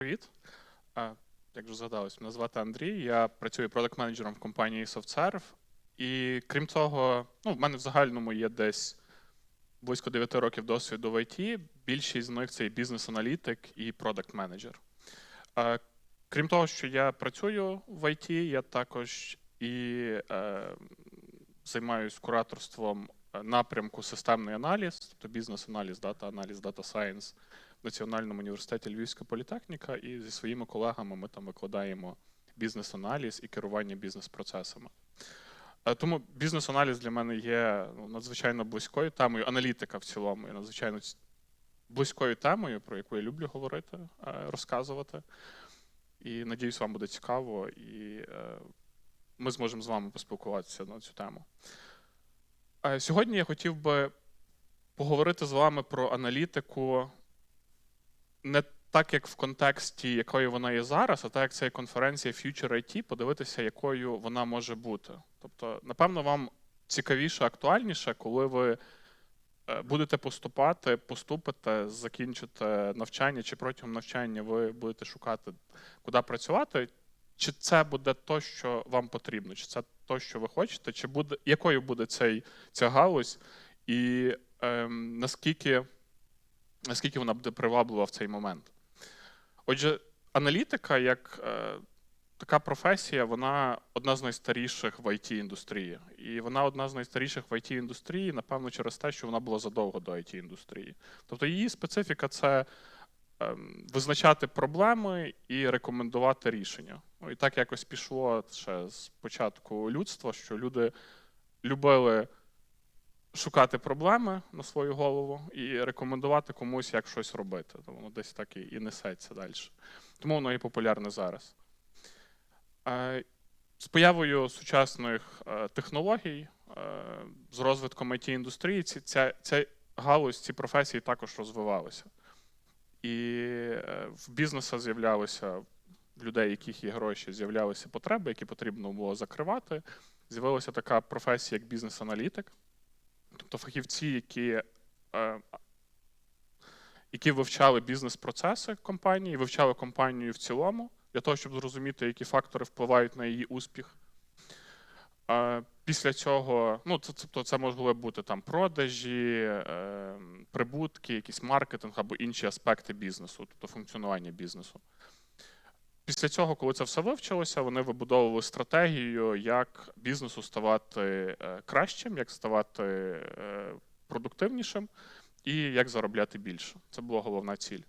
Привіт. Як вже згадалось, мене звати Андрій. Я працюю продакт-менеджером в компанії SoftServe. І крім того, ну, в мене в загальному є десь близько 9 років досвіду в IT. Більшість з них це бізнес-аналітик і продакт-менеджер. Крім того, що я працюю в IT, я також і е, займаюся кураторством е, напрямку системний аналіз, тобто бізнес-аналіз, дата-аналіз, дата сайенс в Національному університеті Львівська політехніка, і зі своїми колегами ми там викладаємо бізнес-аналіз і керування бізнес-процесами. Е, Тому бізнес-аналіз для мене є ну, надзвичайно близькою темою, аналітика в цілому є надзвичайно близькою темою, про яку я люблю говорити, е, розказувати. І надіюсь, вам буде цікаво, і е, ми зможемо з вами поспілкуватися на цю тему. Сьогодні я хотів би поговорити з вами про аналітику не так, як в контексті, якою вона є зараз, а так, як це є конференція Future IT, подивитися, якою вона може бути. Тобто, напевно, вам цікавіше, актуальніше, коли ви е, будете поступати, поступите, закінчите навчання, чи протягом навчання ви будете шукати, куди працювати. Чи це буде то, що вам потрібно, чи це то, що ви хочете, чи буде якою буде цей, ця галузь, і ем, наскільки наскільки вона буде приваблива в цей момент. Отже, аналітика як е, така професія, вона одна з найстаріших в it індустрії. І вона одна з найстаріших в it індустрії, напевно, через те, що вона була задовго до it індустрії. Тобто її специфіка це ем, визначати проблеми і рекомендувати рішення. Ну, і так якось пішло ще з початку людства, що люди любили шукати проблеми на свою голову і рекомендувати комусь, як щось робити. То воно десь так і, несеться далі. Тому воно і популярне зараз. Е, З появою сучасних е, технологій, е, з розвитком it індустрії, ця, ця галузь, ці професії також розвивалися. І в бізнесу з'являлися в людей, яких є гроші, з'являлися потреби, які потрібно було закривати. З'явилася така професія, як бізнес-аналітик. Тобто фахівці, які, е, які вивчали бізнес-процеси компанії, вивчали компанію в цілому, для того, щоб зрозуміти, які фактори впливають на її успіх. Е, Після цього, ну, це, тобто це могли бути там продажі, е, прибутки, якийсь маркетинг або інші аспекти бізнесу, тобто функціонування бізнесу. Після цього, коли це все вивчилося, вони вибудовували стратегію, як бізнесу ставати е, кращим, як ставати е, продуктивнішим і як заробляти більше. Це була головна ціль.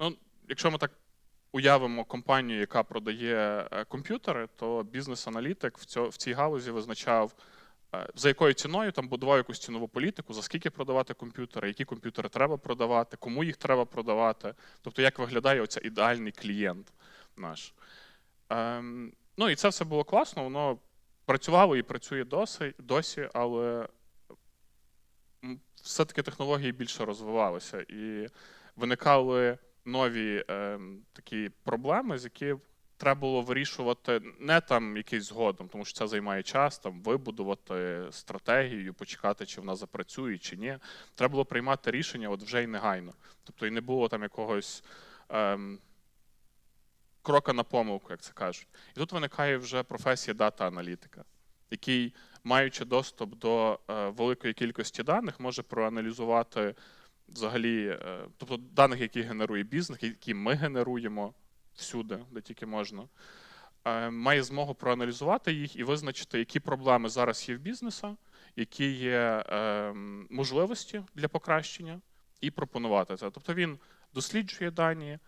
Ну, якщо ми так уявимо компанію, яка продає е, комп'ютери, то бізнес-аналітик в, цій галузі визначав, за якою ціною там будував якусь цінову політику, за скільки продавати комп'ютери, які комп'ютери треба продавати, кому їх треба продавати. Тобто, як виглядає оця ідеальний клієнт наш. Ем, ну і це все було класно, воно працювало і працює досі, досі але все-таки технології більше розвивалися і виникали нові ем, такі проблеми, з які треба було вирішувати не там якийсь згодом, тому що це займає час, там вибудувати стратегію, почекати, чи вона запрацює, чи ні. Треба було приймати рішення от вже й негайно. Тобто і не було там якогось ем, крока на помилку, як це кажуть. І тут виникає вже професія дата-аналітика, який, маючи доступ до е, великої кількості даних, може проаналізувати взагалі, е, тобто даних, які генерує бізнес, які ми генеруємо всюди, де тільки можна, е, має змогу проаналізувати їх і визначити, які проблеми зараз є в бізнесу, які є е, можливості для покращення, і пропонувати це. Тобто він досліджує дані,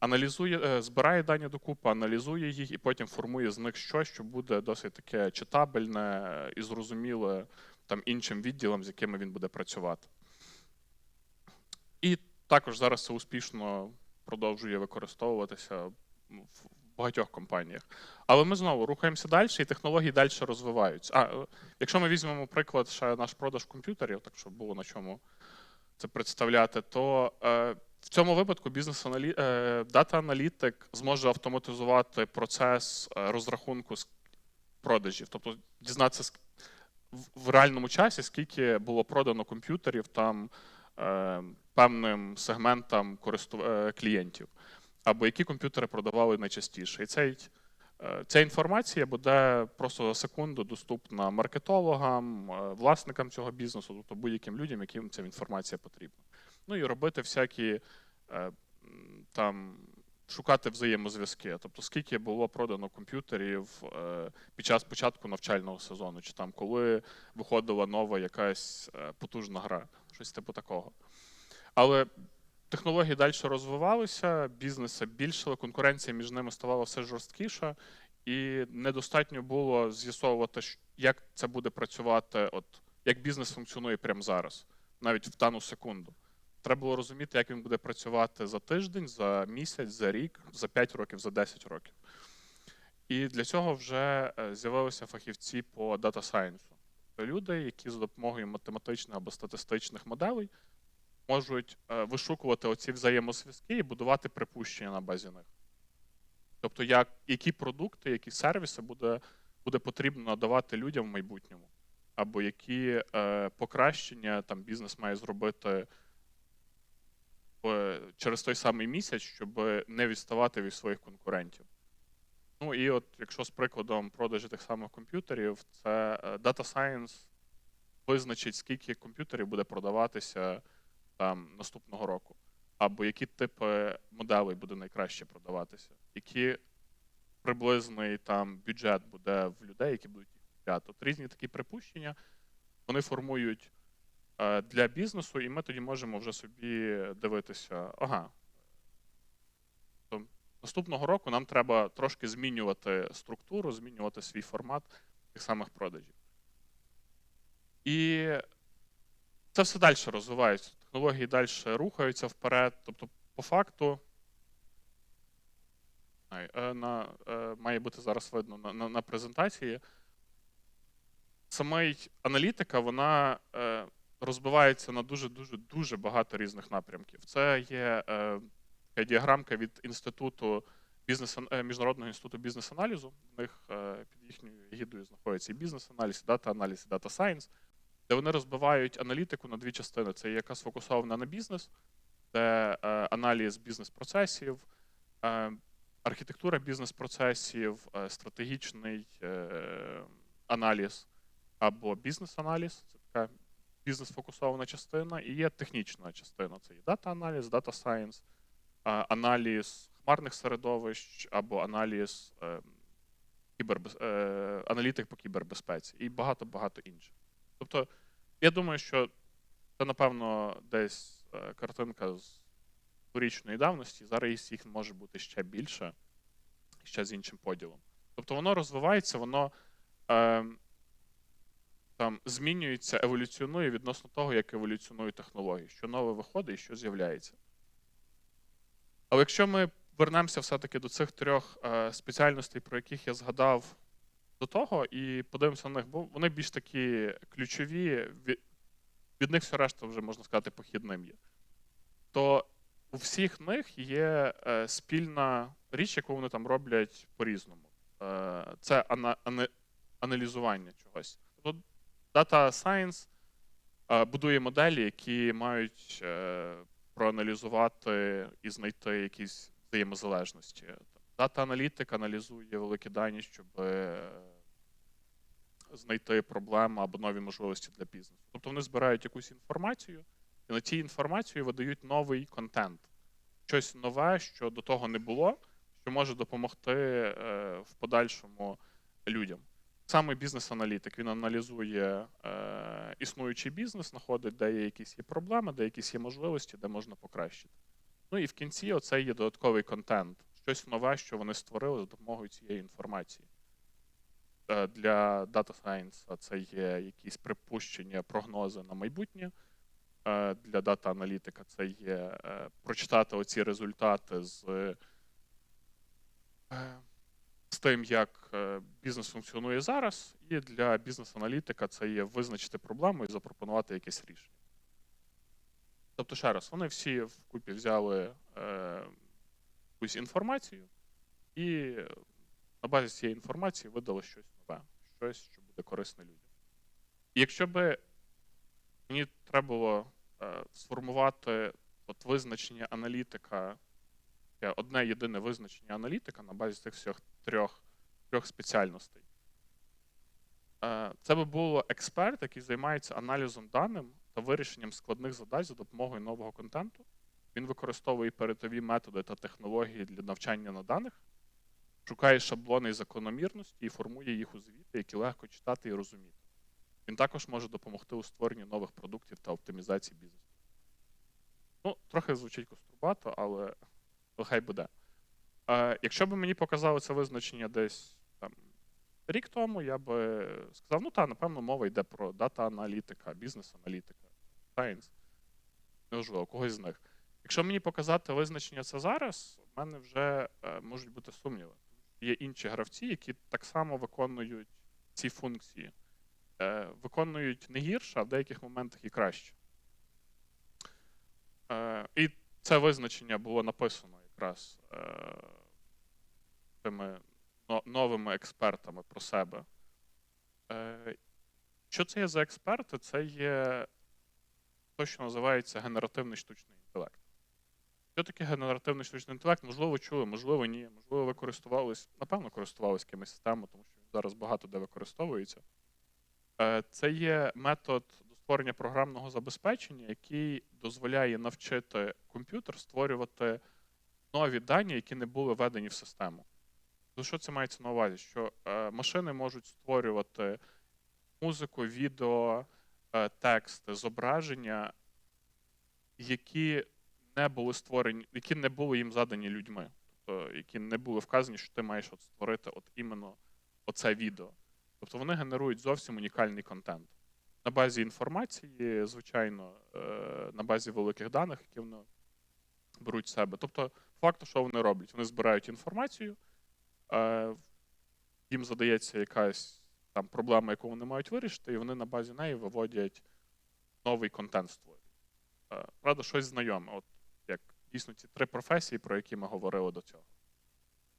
аналізує, е, збирає дані докупи, аналізує їх і потім формує з них щось, що буде досить таке читабельне і зрозуміле там іншим відділам, з якими він буде працювати. І також зараз це успішно продовжує використовуватися в багатьох компаніях. Але ми знову рухаємося далі, і технології далі розвиваються. А якщо ми візьмемо приклад ще наш продаж комп'ютерів, так щоб було на чому це представляти, то е, в цьому випадку бізнес е, зможе автоматизувати процес е, розрахунку продажів, тобто дізнатися в- реальному часі, скільки було продано комп'ютерів там певним сегментам е, клієнтів, або які комп'ютери продавали найчастіше. І цей, е, ця інформація буде просто за секунду доступна маркетологам, е, власникам цього бізнесу, тобто будь-яким людям, яким ця інформація потрібна. Ну і робити всякі е, там. Шукати взаємозв'язки, тобто скільки було продано комп'ютерів е, під час початку навчального сезону, чи там коли виходила нова якась е, потужна гра, щось типу такого. Але технології далі розвивалися, бізнеси більшили, конкуренція між ними ставала все жорсткіша, і недостатньо було з'ясовувати, як це буде працювати, от як бізнес функціонує прямо зараз, навіть в дану секунду. Треба було розуміти, як він буде працювати за тиждень, за місяць, за рік, за 5 років, за 10 років. І для цього вже е, з'явилися фахівці по дата Люди, які за допомогою математичних або статистичних моделей можуть е, вишукувати оці взаємозв'язки і будувати припущення на базі них. Тобто, як, які продукти, які сервіси буде, буде потрібно надавати людям в майбутньому, або які е, покращення там бізнес має зробити е, через той самий місяць, щоб не відставати від своїх конкурентів. Ну і от, якщо з прикладом продажі тих самих комп'ютерів, це е, Data Science визначить, скільки комп'ютерів буде продаватися там наступного року, або які типи моделей буде найкраще продаватися, які приблизний там бюджет буде в людей, які будуть їх купляти. От різні такі припущення вони формують е, для бізнесу, і ми тоді можемо вже собі дивитися, ага. Наступного року нам треба трошки змінювати структуру, змінювати свій формат тих самих продажів. І це все далі розвивається. Технології далі рухаються вперед. Тобто, по факту, е, е, має бути зараз видно на, на, на презентації. Самий аналітика, вона е, розбивається на дуже дуже дуже багато різних напрямків. Це є діаграмка від інституту бізнес е, міжнародного інституту бізнес-аналізу. В них е, під їхньою гідою знаходиться і бізнес-аналіз, і дата-аналіз, і дата сайенс, де вони розбивають аналітику на дві частини: це яка сфокусована на бізнес, де е, аналіз бізнес-процесів, архітектура бізнес-процесів, стратегічний аналіз або бізнес-аналіз. Це така бізнес-фокусована частина, і є технічна частина. Це є дата-аналіз, дата сайенс, аналіз хмарних середовищ або аналіз е, кібербез... е, аналітик по кібербезпеці і багато-багато інших. Тобто, я думаю, що це, напевно, десь е, картинка з дворічної давності. Зараз їх може бути ще більше, ще з іншим поділом. Тобто воно розвивається, воно е, там змінюється, еволюціонує відносно того, як еволюціонують технології, що нове виходить і що з'являється. Але якщо ми вернемося все-таки до цих трьох е, спеціальностей, про яких я згадав до того, і подивимося на них, бо вони більш такі ключові, від, них все решта вже можна сказати похідним є. То у всіх них є е, спільна річ, яку вони там роблять по-різному. Е, це ана, ана, аналізування чогось. Тобто Data Science будує моделі, які мають проаналізувати і знайти якісь взаємозалежності. Дата-аналітик аналізує великі дані, щоб е, знайти проблему або нові можливості для бізнесу. Тобто вони збирають якусь інформацію, і на цій інформації видають новий контент, щось нове, що до того не було, що може допомогти е, в подальшому людям. Саме бізнес-аналітик він аналізує е, існуючий бізнес, знаходить, де є якісь є проблеми, де якісь є можливості, де можна покращити. Ну і в кінці оце є додатковий контент, щось нове, що вони створили за допомогою цієї інформації. Е, Для Data Science це є якісь припущення, прогнози на майбутнє. Е, Для дата-аналітика це є е, прочитати оці результати з, е, з тим, як е, бізнес функціонує зараз. І для бізнес-аналітика це є визначити проблему і запропонувати якесь рішення. Тобто, ще раз, вони всі вкупі взяли е, якусь інформацію і на базі цієї інформації видали щось нове, щось, що буде корисне людям. І якщо би мені треба було е, сформувати от визначення аналітика, таке одне єдине визначення аналітика на базі цих всіх трьох, трьох спеціальностей. Е, Це би було експерт, який займається аналізом даним та вирішенням складних задач за допомогою нового контенту. Він використовує передові методи та технології для навчання на даних, шукає шаблони і закономірності і формує їх у звіти, які легко читати і розуміти. Він також може допомогти у створенні нових продуктів та оптимізації бізнесу. Ну, трохи звучить кострубато, але хай буде. Е, якщо б мені показали це визначення десь там, рік тому, я би сказав, ну та, напевно, мова йде про дата-аналітика, бізнес-аналітика, сайенс. Неважливо, когось з них. Якщо мені показати визначення це зараз, в мене вже е, можуть бути сумніви. Є інші гравці, які так само виконують ці функції. Е, виконують не гірше, а в деяких моментах і краще. Е, і це визначення було написано якраз е, тими но- новими експертами про себе. Е, що це є за експерти? Це є те, що називається генеративний штучний інтелект. Що таке генеративний штучний інтелект? Можливо, чули, можливо, ні. Можливо, ви користувались, напевно, користувались якимись системами, тому що він зараз багато де використовується. Е, Це є метод створення програмного забезпечення, який дозволяє навчити комп'ютер створювати нові дані, які не були введені в систему. То що це мається на увазі? Що е, машини можуть створювати музику, відео, е, текст, зображення, які не були створені, які не були їм задані людьми, тобто які не були вказані, що ти маєш от створити от іменно оце відео. Тобто вони генерують зовсім унікальний контент. На базі інформації, звичайно, е, на базі великих даних, які вони беруть себе. Тобто, факту, що вони роблять? Вони збирають інформацію, е, їм задається якась там проблема, яку вони мають вирішити, і вони на базі неї виводять новий контент створюють. Е, Правда, щось знайоме, от як дійсно ці три професії, про які ми говорили до цього.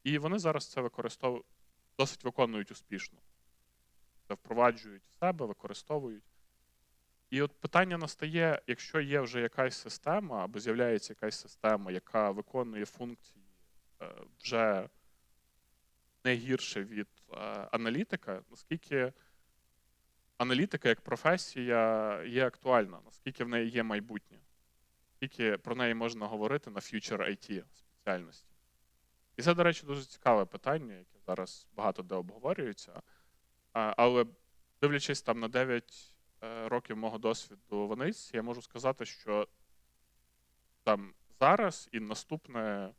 І вони зараз це використовують, досить виконують успішно. Це впроваджують в себе, використовують. І от питання настає, якщо є вже якась система, або з'являється якась система, яка виконує функції е, вже не гірше від е, аналітика, наскільки аналітика як професія є актуальна, наскільки в неї є майбутнє, наскільки про неї можна говорити на future IT спеціальності. І це, до речі, дуже цікаве питання, яке зараз багато де обговорюється. Але дивлячись там на 9 е, років мого досвіду в аналітиці, я можу сказати, що там зараз і наступне,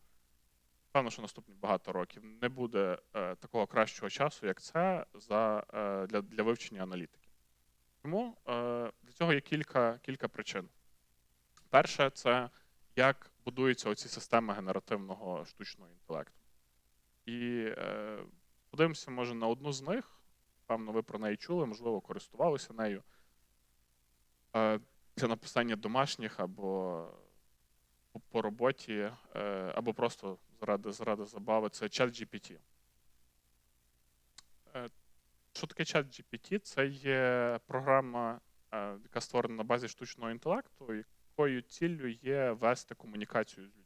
певно, що наступні багато років не буде е, такого кращого часу, як це за, е, для, для вивчення аналітики. Тому е, для цього є кілька, кілька причин. Перше, це як будуються оці системи генеративного штучного інтелекту. І подивимося, може, на одну з них. Певно, ви про неї чули, можливо, користувалися нею для написання домашніх або по- роботі, е, або просто заради, заради забави. Це ChatGPT. Е, Що таке ChatGPT? Це є програма, е, яка створена на базі штучного інтелекту, якою ціллю є вести комунікацію з людьми.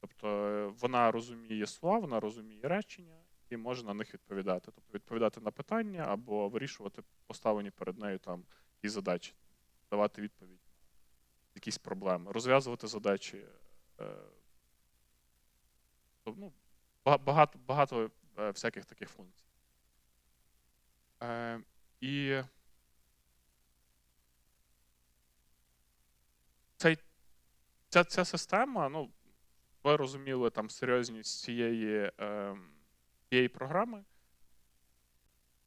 Тобто е, вона розуміє слова, вона розуміє речення і може на них відповідати. Тобто відповідати на питання або вирішувати поставлені перед нею там якісь задачі, давати відповідь якісь проблеми, розв'язувати задачі. е, ну, багато, багато е, всяких таких функцій. Е, і цей, ця, ця система, ну, ви розуміли там серйозність цієї, цієї програми.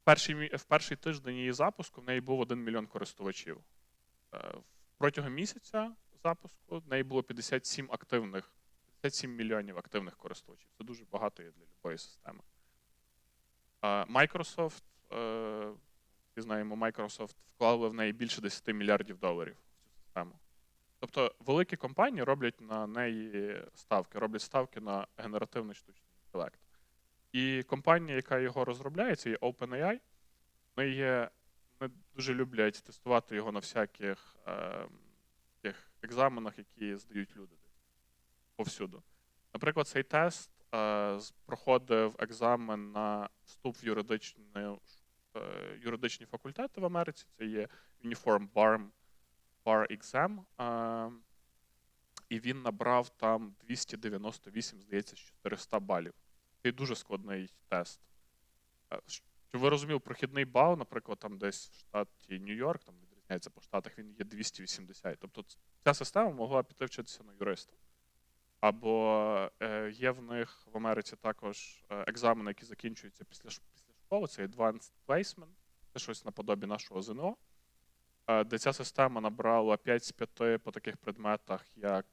Перший, в перший тиждень її запуску в неї був 1 мільйон користувачів. Е, протягом місяця запуску в неї було 57 активних, 57 мільйонів активних користувачів. Це дуже багато є для любої системи. Е, Microsoft, е, всі знаємо, Microsoft вклали в неї більше 10 мільярдів доларів в цю систему. Тобто великі компанії роблять на неї ставки, роблять ставки на генеративний штучний інтелект. І компанія, яка його розробляє, це є OpenAI. Вони, є, вони дуже люблять тестувати його на всяких е, таких екзаменах, які здають люди повсюду. Наприклад, цей тест е, проходив екзамен на вступ в юридичну, е, юридичні факультети в Америці. Це є Uniform Bar, Bar Exam. Е, і він набрав там 298, здається, з 400 балів. Це дуже складний тест. Щоб ви розуміли, прохідний бал, наприклад, там десь в штаті Нью-Йорк, там відрізняється по штатах, він є 280. Тобто ця система могла піти вчитися на юриста. Або е, є в них в Америці також е, екзамени, які закінчуються після, після школи, це Advanced Placement, це щось наподобі нашого ЗНО, е, де ця система набрала 5 з 5 по таких предметах, як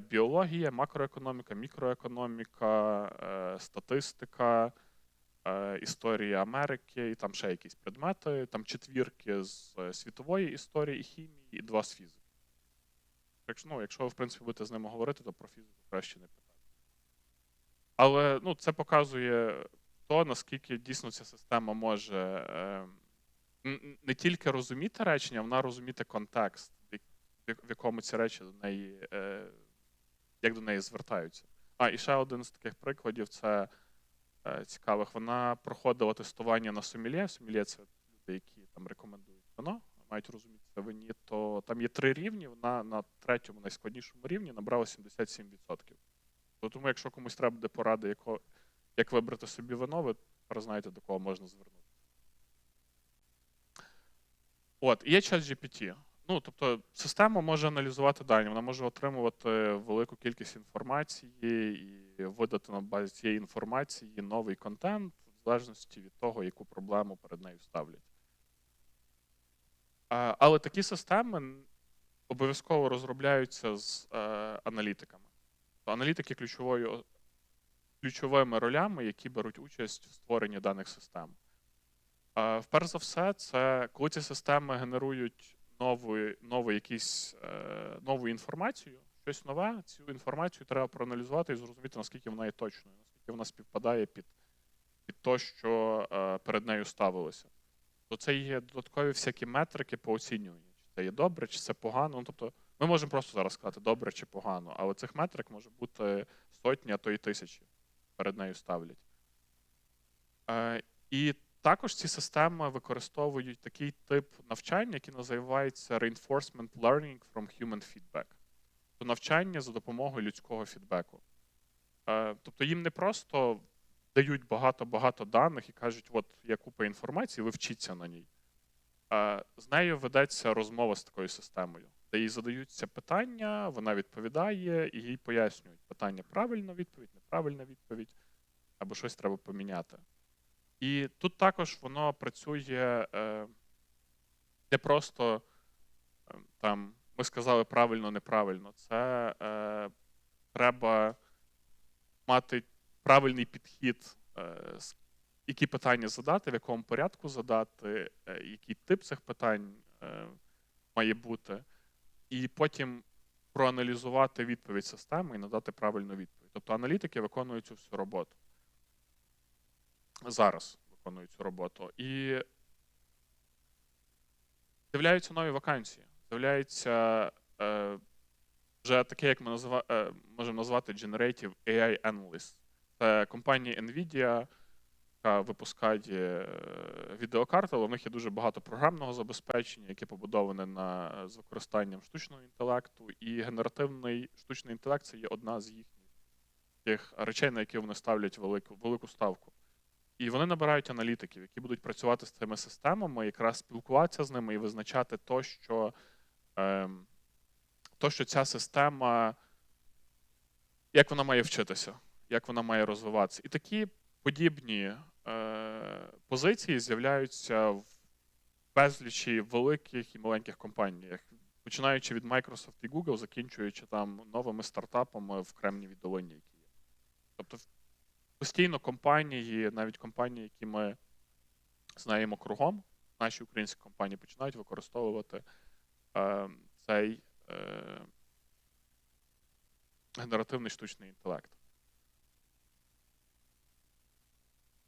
біологія, макроекономіка, мікроекономіка, статистика, історія Америки, і там ще якісь предмети, там четвірки з е, світової історії і хімії, і два з фізики. Якщо, ну, якщо ви, в принципі, будете з ними говорити, то про фізику краще не питати. Але ну, це показує то, наскільки дійсно ця система може е, не тільки розуміти речення, вона розуміти контекст, в якому ці речі до неї, е, як до неї звертаються. А, і ще один з таких прикладів це е, цікавих. Вона проходила тестування на сомельє. Сомельє це люди, які там рекомендують вино, мають розуміти це вині, то там є три рівні. Вона на третьому найскладнішому рівні набрала 77%. Тому, якщо комусь треба буде поради, яко, як вибрати собі вино, ви знаєте, до кого можна звернутися. От, є чат GPT. Ну, тобто, система може аналізувати дані, вона може отримувати велику кількість інформації і видати на базі цієї інформації новий контент, в залежності від того, яку проблему перед нею ставлять. Але такі системи обов'язково розробляються з е, аналітиками. Аналітики ключовою, ключовими ролями, які беруть участь в створенні даних систем. Вперше за все, це коли ці системи генерують нову, нову, якісь, е, нову інформацію, щось нове, цю інформацію треба проаналізувати і зрозуміти, наскільки вона є точною, наскільки вона співпадає під, під те, що е, перед нею ставилося. То це є додаткові всякі метрики по оцінюванню. Чи це є добре, чи це погано. Ну, тобто, ми можемо просто зараз сказати, добре чи погано, але цих метрик може бути сотні, а то й тисячі перед нею ставлять. Е, і також ці системи використовують такий тип навчання, який називається Reinforcement Learning from Human Feedback. То навчання за допомогою людського фідбеку. Е, Тобто їм не просто дають багато-багато даних і кажуть, от є купа інформації, ви вчіться на ній. Е, З нею ведеться розмова з такою системою, де їй задаються питання, вона відповідає, і їй пояснюють питання правильна відповідь, неправильна відповідь, або щось треба поміняти. І тут також воно працює е, не просто е, там ми сказали правильно, неправильно. Це е, треба мати правильний підхід, які питання задати, в якому порядку задати, який тип цих питань має бути, і потім проаналізувати відповідь системи і надати правильну відповідь. Тобто аналітики виконують цю всю роботу зараз виконують цю роботу. І з'являються нові вакансії. З'являється е, вже таке, як ми назива, е, можемо назвати Generative AI Analyst. Це компанія NVIDIA, яка випускає е, відеокарти, але в них є дуже багато програмного забезпечення, яке побудоване на, з використанням штучного інтелекту. І генеративний штучний інтелект це є одна з їхніх тих речей, на які вони ставлять велику, велику ставку. І вони набирають аналітиків, які будуть працювати з цими системами, якраз спілкуватися з ними і визначати то, що, ем, то, що ця система, як вона має вчитися, як вона має розвиватися. І такі подібні е, позиції з'являються в безлічі великих і маленьких компаніях, починаючи від Microsoft і Google, закінчуючи там новими стартапами в Кремнієвій долині, які є. Тобто постійно компанії, навіть компанії, які ми знаємо кругом, наші українські компанії починають використовувати е, цей е, генеративний штучний інтелект.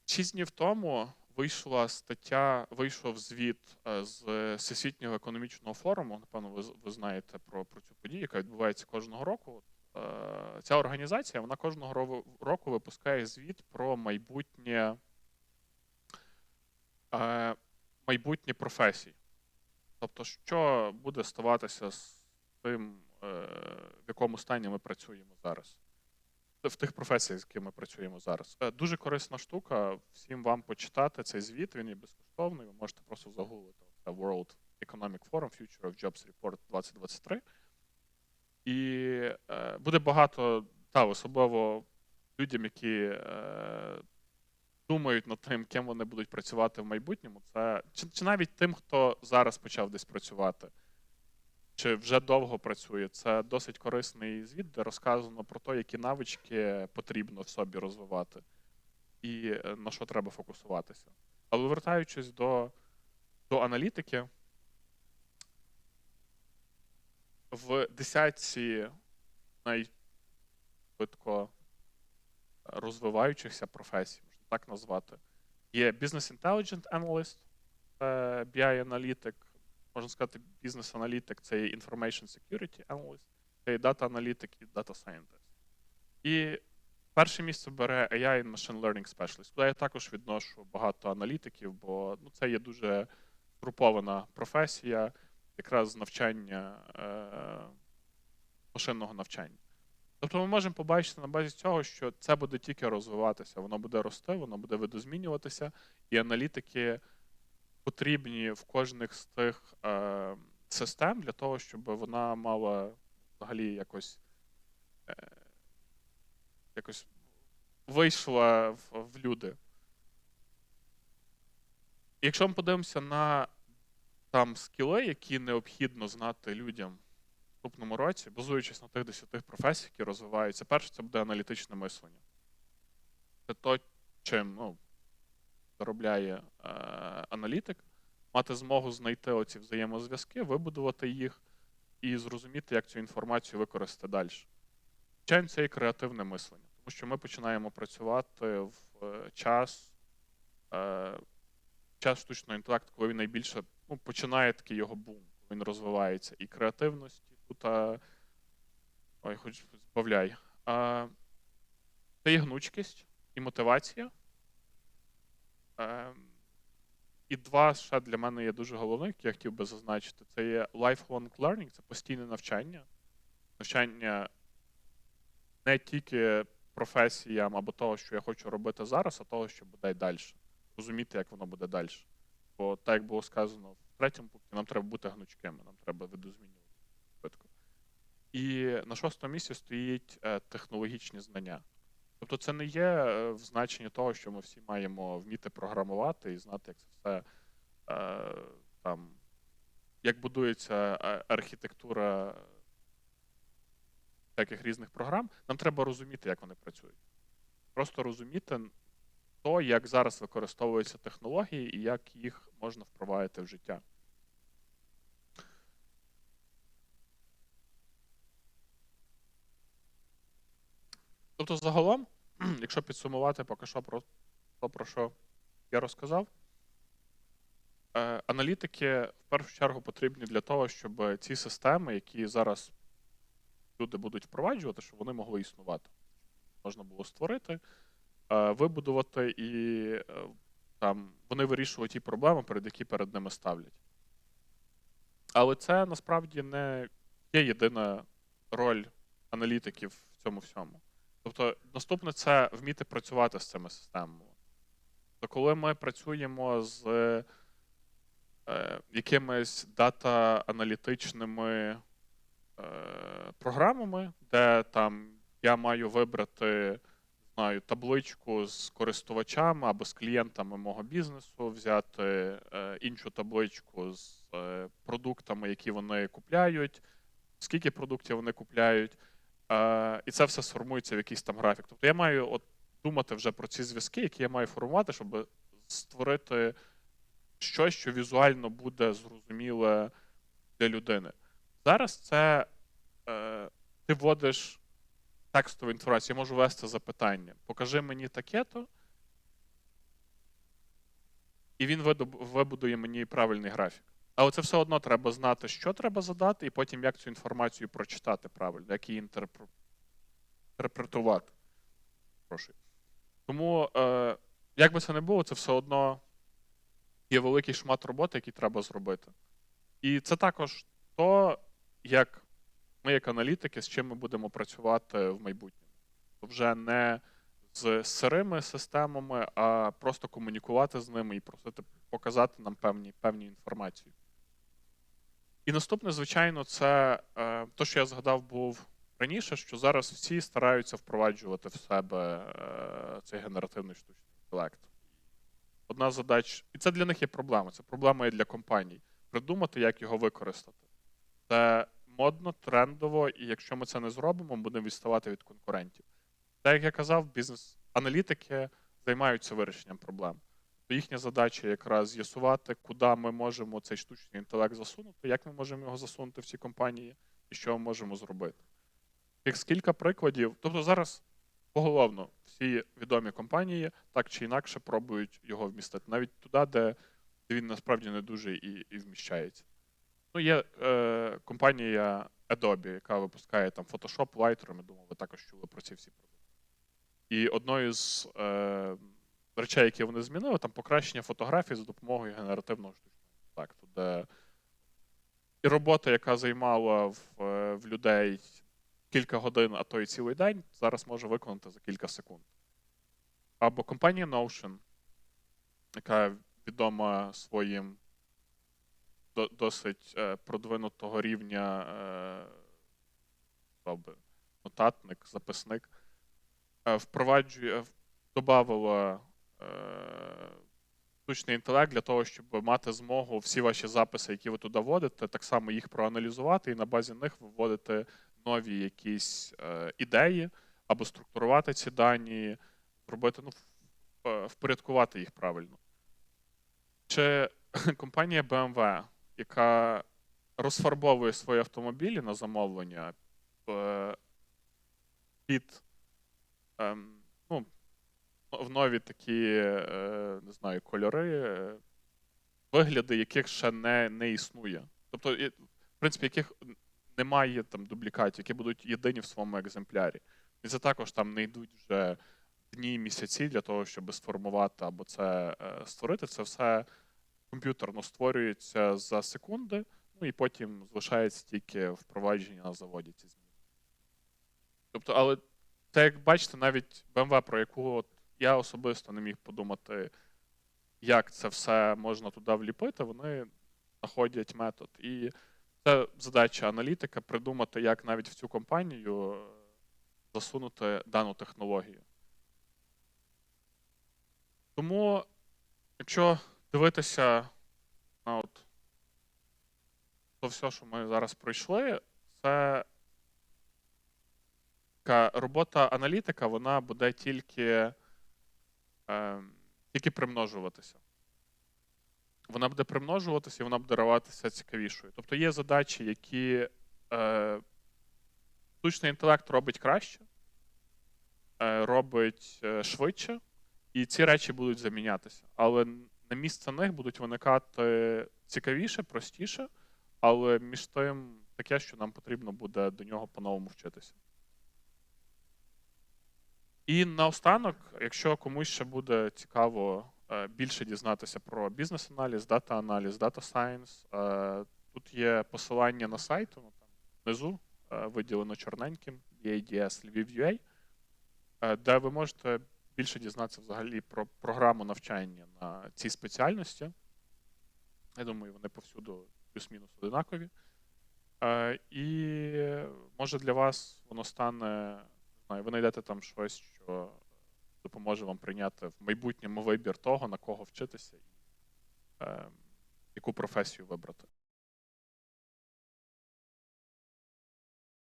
Шість днів тому вийшла стаття, вийшов звіт е, з Всесвітнього економічного форуму. Напевно, ви, ви знаєте про, про цю подію, яка відбувається кожного року. Е, Ця організація вона кожного ро- року випускає звіт про майбутнє, е, майбутнє професії. Тобто, що буде ставатися з тим, е, в якому стані ми працюємо зараз в тих професіях, з якими ми працюємо зараз. Дуже корисна штука. Всім вам почитати цей звіт. Він є безкоштовний. Ви можете просто загуглити World Economic Forum Future of Jobs Report 2023. І е, буде багато, та, особливо людям, які е, думають над тим, ким вони будуть працювати в майбутньому. Це чи, чи навіть тим, хто зараз почав десь працювати чи вже довго працює. Це досить корисний звіт, де розказано про те, які навички потрібно в собі розвивати і е, на що треба фокусуватися. Але вертаючись до, до аналітики, в десятці найшвидко розвиваючихся професій, можна так назвати, є Business Intelligence Analyst, це BI-аналітик, можна сказати, бізнес-аналітик це є Information Security Analyst, це є дата-аналітик і Data Scientist. І перше місце бере AI and Machine Learning Specialist. Туди я також відношу багато аналітиків, бо ну, це є дуже групована професія, якраз навчання е, машинного навчання. Тобто ми можемо побачити на базі цього, що це буде тільки розвиватися, воно буде рости, воно буде видозмінюватися, і аналітики потрібні в кожних з тих е, систем для того, щоб вона мала взагалі якось, е, якось вийшла в, в люди. Якщо ми подивимося на там скіли, які необхідно знати людям в наступному році, базуючись на тих 10 професій, які розвиваються, перше це буде аналітичне мислення. Це то, чим ну, заробляє е, аналітик, мати змогу знайти оці взаємозв'язки, вибудувати їх і зрозуміти, як цю інформацію використати далі. Звичайно, це і креативне мислення, тому що ми починаємо працювати в е, час, е, час штучного інтелекту, коли він найбільше ну, починає такий його бум, він розвивається. І креативності тут. А, ой, хоч збавляй. А, це є гнучкість і мотивація. Ем, І два ще для мене є дуже головних, які я хотів би зазначити. Це є lifelong learning, це постійне навчання. Навчання не тільки професіям або того, що я хочу робити зараз, а того, що буде далі. Розуміти, як воно буде далі. Бо так як було сказано в третьому пункті, нам треба бути гнучкими, нам треба видозмінювати швидко. І на шостому місці стоїть е, технологічні знання. Тобто це не є е, в значенні того, що ми всі маємо вміти програмувати і знати, як це все е, там, як будується архітектура всяких різних програм. Нам треба розуміти, як вони працюють. Просто розуміти то, як зараз використовуються технології і як їх можна впровадити в життя. Тобто, загалом, якщо підсумувати поки що про то, про що я розказав, е, аналітики в першу чергу потрібні для того, щоб ці системи, які зараз люди будуть впроваджувати, щоб вони могли існувати. Можна було створити, е, вибудувати і е, там вони вирішують ті проблеми, перед які перед ними ставлять. Але це насправді не є єдина роль аналітиків в цьому всьому. Тобто, наступне це вміти працювати з цими системами. То коли ми працюємо з е, якимись дата-аналітичними е, програмами, де там я маю вибрати знаю, табличку з користувачами або з клієнтами мого бізнесу, взяти е, іншу табличку з е, продуктами, які вони купляють, скільки продуктів вони купляють. Е, і це все сформується в якийсь там графік. Тобто я маю от думати вже про ці зв'язки, які я маю формувати, щоб створити щось, що візуально буде зрозуміле для людини. Зараз це ти вводиш текстову інформацію, я можу ввести запитання. Покажи мені таке-то. і він вибудує мені правильний графік. Але це все одно треба знати, що треба задати, і потім як цю інформацію прочитати правильно, як її інтерпр- інтерпретувати. Прошу. Тому, е, як би це не було, це все одно є великий шмат роботи, який треба зробити. І це також то, як ми, як аналітики, з чим ми будемо працювати в майбутньому. Вже не з сирими системами, а просто комунікувати з ними і просити показати нам певні, певні інформацію. І наступне, звичайно, це е, то, що я згадав, був раніше, що зараз всі стараються впроваджувати в себе е, цей генеративний штучний інтелект. Одна з задач, і це для них є проблема. Це проблема і для компаній. Придумати, як його використати. Це модно, трендово, і якщо ми це не зробимо, будемо відставати від конкурентів. Так як я казав, бізнес-аналітики займаються вирішенням проблем. То їхня задача якраз з'ясувати, куди ми можемо цей штучний інтелект засунути, як ми можемо його засунути в ці компанії і що ми можемо зробити. Як кілька прикладів, тобто зараз поголовно всі відомі компанії так чи інакше пробують його вмістити, навіть туди, де він насправді не дуже і, і вміщається. Ну, є е, компанія Adobe, яка випускає там Photoshop, Lightroom, я думаю, ви також чули про ці всі продукти. І одною з е, речей, які вони змінили, там покращення фотографій за допомогою генеративного штучного інтелекту, де і робота, яка займала в, е, в людей кілька годин, а то й цілий день, зараз може виконати за кілька секунд. Або компанія Notion, яка відома своїм досить е, продвинутого рівня е, нотатник, записник, е, впроваджує, додавала штучний інтелект для того, щоб мати змогу всі ваші записи, які ви туди вводите, так само їх проаналізувати і на базі них виводити нові якісь ідеї або структурувати ці дані, зробити, ну, впорядкувати їх правильно. Чи компанія BMW, яка розфарбовує свої автомобілі на замовлення е, під ем, ну, в нові такі, е, не знаю, кольори, е, вигляди, яких ще не, не існує. Тобто, в принципі, яких немає там дублікатів, які будуть єдині в своєму екземплярі. І це також там не йдуть вже дні, місяці для того, щоб сформувати або це створити. Це все комп'ютерно створюється за секунди, ну і потім залишається тільки впровадження на заводі ці зміни. Тобто, але це, як бачите, навіть BMW, про яку от я особисто не міг подумати, як це все можна туди вліпити, вони знаходять метод. І це задача аналітика придумати, як навіть в цю компанію е, засунути дану технологію. Тому, якщо дивитися на от то все, що ми зараз пройшли, це така робота аналітика, вона буде тільки, е, тільки примножуватися. Вона буде примножуватися і вона буде раватися цікавішою. Тобто є задачі, які е, штучний інтелект робить краще, е, робить е, швидше, і ці речі будуть замінятися. Але на місце них будуть виникати цікавіше, простіше, але між тим таке, що нам потрібно буде до нього по-новому вчитися. І наостанок, якщо комусь ще буде цікаво е, більше дізнатися про бізнес-аналіз, дата-аналіз, дата сайенс, тут є посилання на сайт, там внизу е, виділено чорненьким BADS Lviv.ua, е, де ви можете більше дізнатися взагалі про програму навчання на цій спеціальності. Я думаю, вони повсюду плюс-мінус одинакові. Е, І може для вас воно стане, ви знайдете там щось, що допоможе вам прийняти в майбутньому вибір того, на кого вчитися і е, яку професію вибрати.